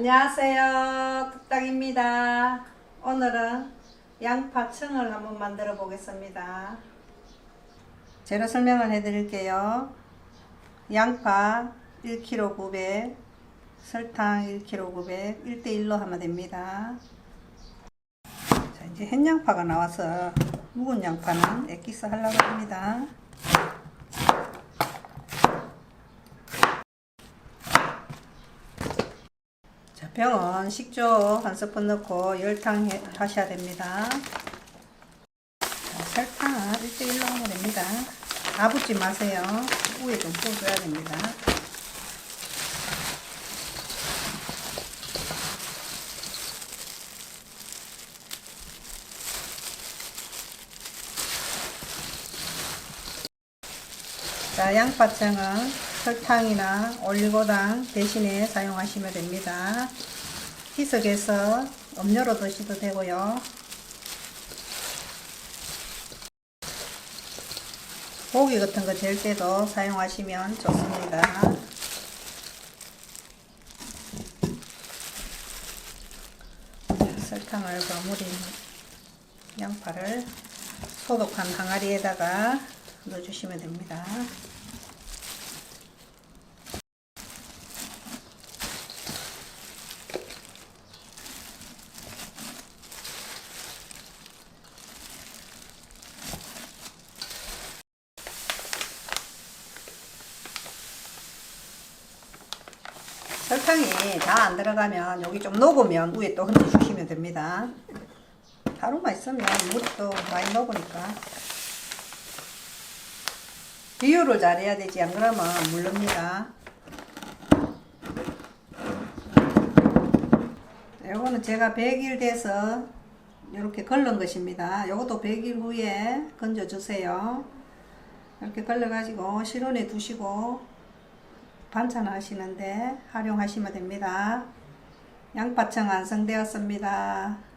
안녕하세요. 뚝딱입니다. 오늘은 양파청을 한번 만들어 보겠습니다. 재료 설명을 해 드릴게요. 양파 1kg 900, 설탕 1kg 900, 1대1로 하면 됩니다. 자, 이제 햇양파가 나와서 묵은 양파는 엑기스 하려고 합니다. 자, 병은 식초 한 스푼 넣고 열탕 해- 하셔야 됩니다. 자, 설탕은 1대1로 하면 됩니다. 다 붓지 마세요. 위에 좀 부어줘야 됩니다. 자, 양파청은 설탕이나 올리고당 대신에 사용하시면 됩니다. 희석해서 음료로 드셔도 되고요. 고기 같은 거젤 때도 사용하시면 좋습니다. 설탕을 버무린 양파를 소독한 항아리에다가 넣어주시면 됩니다. 설탕이 다 안 들어가면 여기 좀 녹으면 위에 또 흔들어 주시면 됩니다. 하루만 있으면 또 많이 녹으니까 비율을 잘해야 되지 안 그러면 물릅니다. 요거는 제가 100일 돼서 이렇게 걸른 것입니다. 요것도 100일 후에 건져 주세요. 이렇게 걸러 가지고 실온에 두시고 반찬 하시는데 활용하시면 됩니다. 양파청 완성되었습니다.